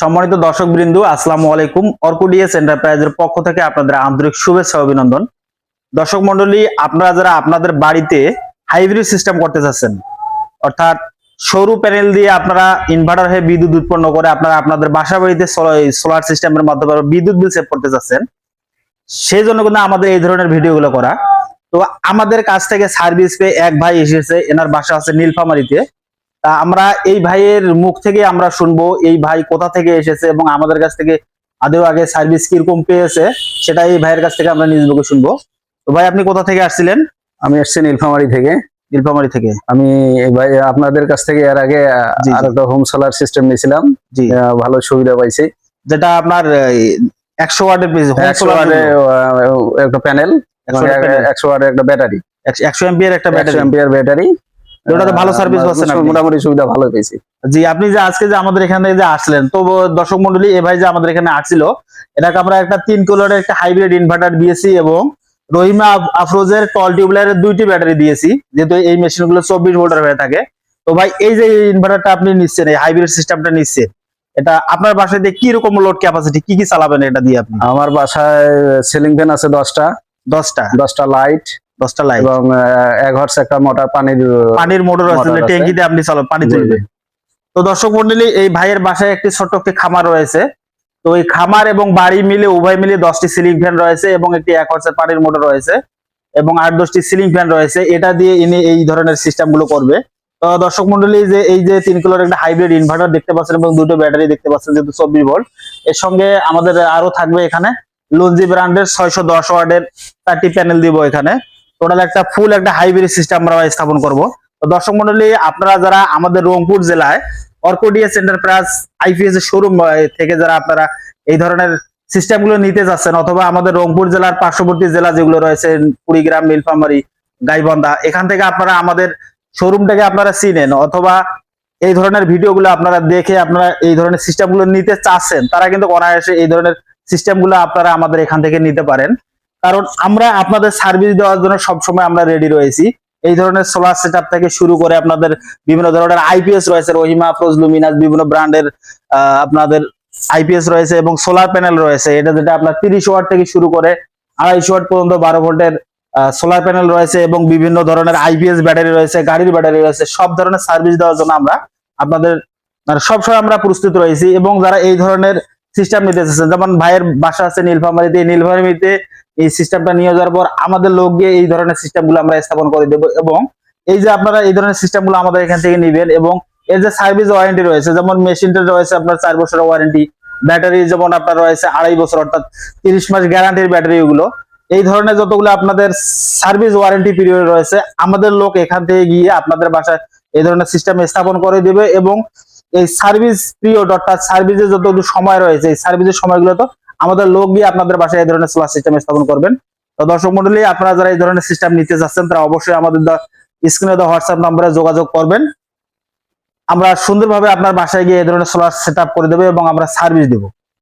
সম্মানিত দর্শক বৃন্দু আসসালামু আলাইকুম। অর্কুডিএস এন্টারপ্রাইজের পক্ষ থেকে আপনাদের আন্তরিক শুভেচ্ছা অভিনন্দন। দর্শক মন্ডলী আপনারা যারা আপনাদের বাড়িতে হাইব্রিড সিস্টেম করতে চাচ্ছেন, অর্থাৎ সরু প্যানেল দিয়ে আপনারা ইনভার্টার হয়ে বিদ্যুৎ উৎপন্ন করে আপনারা আপনাদের বাসা বাড়িতে সোলার সিস্টেমের মাধ্যমে বিদ্যুৎ বিল সেভ করতে চাচ্ছেন, সেই জন্য কিন্তু আমাদের এই ধরনের ভিডিওগুলো করা। তো আমাদের কাছ থেকে সার্ভিস পেয়ে এক ভাই এসেছে, এনার বাসা আছে নীলফামারিতে। আমরা এই ভাইয়ের মুখ থেকে আমরা শুনব এই ভাই কোথা থেকে এসেছে এবং আমাদের কাছ থেকে আদেও আগে সার্ভিস কীরকম পেয়েছে সেটা এই ভাইয়ের কাছ থেকে আমরা নিজ মুখে শুনব। তো ভাই আপনি কোথা থেকে আসছিলেন? আমি এসছি নীলফামারি থেকে। নীলফামারি থেকে। আমি ভাই আপনাদের কাছ থেকে এর আগে। একটা হোম সোলার সিস্টেম নিয়েছিলাম। ভালো সুবিধা পাইছি। যেটা আপনার একশো ওয়াটের একটা প্যানেল একশো ওয়াটের একটা ব্যাটারি একশো- এমপিয়ার একটা একশো ব্যাটারি এম্পিয়ার ব্যাটারি ওটাতে ভালো service পাচ্ছেন? মোটামুটি সুবিধা ভালো পেয়েছি। জি আপনি যে আজকে যে আমাদের এখানে যে আসলেন তো দর্শক মন্ডলী এ ভাই যে আমাদের এখানে আসছিল এটাকে আমরা একটা তিন কিলোর একটা হাইব্রিড ইনভার্টার দিয়েছি এবং রহিমা আফরোজের টল টিউবলারের দুইটি ব্যাটারি দিয়েছি যেহেতু এই মেশিনগুলো চব্বিশ ভোল্টের হয়ে থাকে। তো ভাই এই যে ইনভার্টারটা আপনি নিচ্ছেন এই হাইব্রিড সিস্টেমটা নিচ্ছেন এটা আপনার বাসায় দিয়ে কি রকম লোড ক্যাপাসিটি কি কি চালাবেন এটা দিয়ে আপনি? আমার বাসায় সিলিং ফ্যান আছে দশটা। দশটা? দশটা লাইট দশটা লাইট এবং এক হর্স একটা মোটর পানির পানির মোটর আছে। ট্যাঙ্কিতে আপনি চালান পানি তুলবে। তো দর্শক মন্ডলী এই ভাইয়ের বাসায় একটি ছোট্ট একটি খামার রয়েছে। তো এই খামার এবং বাড়ি মিলে উভয় মিলে দশটি সিলিং ফ্যান রয়েছে এবং একটি এক হর্সের পানির মোটর রয়েছে এবং আট দশটি সিলিং ফ্যান রয়েছে। এটা দিয়ে ইনি এই ধরনের সিস্টেমগুলো করবে। তো দর্শক মন্ডলী যে এই যে তিন কিলোর একটা হাইব্রিড ইনভার্টার দেখতে পাচ্ছেন এবং দুটো ব্যাটারি দেখতে পাচ্ছেন যেহেতু চব্বিশ ভোল্ট এর সঙ্গে আমাদের আরও থাকবে এখানে লঞ্জি ব্র্যান্ডের ছয়শো দশ ওয়ার্ডের চারটি প্যানেল দিব এখানে। টোটাল একটা ফুল একটা হাইব্রিড সিস্টেম আমরা স্থাপন করব। তো দর্শক মন্ডলী, আপনারা যারা আমাদের রংপুর জেলায় অর্কোডিয়াস এন্টারপ্রাইজ আইপিএস এর শোরুম থেকে যারা আপনারা এই ধরনের সিস্টেমগুলো নিতে যাচ্ছেন, অথবা আমাদের রংপুর জেলার পার্শ্ববর্তী জেলা যেগুলো রয়েছে, কুড়িগ্রাম, নীলফামারী, গাইবান্ধা, এখান থেকে আপনারা আমাদের শোরুমটাকে আপনারা চিনেন, অথবা এই ধরনের ভিডিওগুলো আপনারা দেখে আপনারা এই ধরনের সিস্টেমগুলো নিতে চাচ্ছেন, তারা কিন্তু অনায়াসে এই ধরনের সিস্টেমগুলো আপনারা আমাদের এখান থেকে নিতে পারেন। কারণ আমরা আপনাদের সার্ভিস দেওয়ার জন্য সবসময় আমরা রেডি রয়েছি। এই ধরনের সোলার সেটআপ থেকে শুরু করে আপনাদের বিভিন্ন ধরনের আইপিএস রয়েছে, রহিমা আফরোজ লুমিনাস বিভিন্ন ব্র্যান্ডের আপনাদের আইপিএস রয়েছে এবং সোলার প্যানেল রয়েছে। এটা যেটা আপনার তিরিশ ওয়াট থেকে শুরু করে আড়াইশো ওয়াট পর্যন্ত বারো ভোল্টের সোলার প্যানেল রয়েছে এবং বিভিন্ন ধরনের আইপিএস ব্যাটারি রয়েছে, গাড়ির ব্যাটারি রয়েছে, সব ধরনের সার্ভিস দেওয়ার জন্য আমরা আপনাদের সবসময় আমরা প্রস্তুত রয়েছি এবং যারা এই ধরনের সিস্টেম নিতে চাচ্ছেন, যেমন ভাইয়ের বাসা আছে নীলফামারিতে নীলফামারিতে এই সিস্টেমটা নিয়ে যাওয়ার পর আমাদের লোক গিয়ে এই ধরনের সিস্টেমগুলো আমরা স্থাপন করে দেবো এবং এই যে আপনারা এই ধরনের সিস্টেমগুলো আমাদের এখান থেকে নিবেন এবং এর যে সার্ভিস ওয়ারেন্টি রয়েছে, যেমন মেশিনটা রয়েছে আপনার চার বছরের ওয়ারেন্টি ব্যাটারি যেমন আপনার রয়েছে আড়াই বছর, অর্থাৎ তিরিশ মাস গ্যারান্টির ব্যাটারি গুলো এই ধরনের যতগুলো আপনাদের সার্ভিস ওয়ারেন্টি পিরিয়ড রয়েছে, আমাদের লোক এখান থেকে গিয়ে আপনাদের বাসায় এই ধরনের সিস্টেম স্থাপন করে দেবে এবং এই সার্ভিস পিরিয়ড অর্থাৎ সার্ভিসের যতটুকু সময় রয়েছে, এই সার্ভিসের সময়গুলো তো আমাদের লোক গিয়ে আপনাদের বাসায় এই ধরনের সোলার সিস্টেম স্থাপন করবেন। তো দর্শক মন্ডলী, আপনারা যারা এই ধরনের সিস্টেম নিতে চাচ্ছেন তারা অবশ্যই আমাদের স্ক্রিনে দেওয়া হোয়াটসঅ্যাপ নম্বরে যোগাযোগ করবেন। আমরা সুন্দরভাবে আপনার বাসায় গিয়ে এই ধরনের সোলার সেট করে দেবো এবং আমরা সার্ভিস দেবো।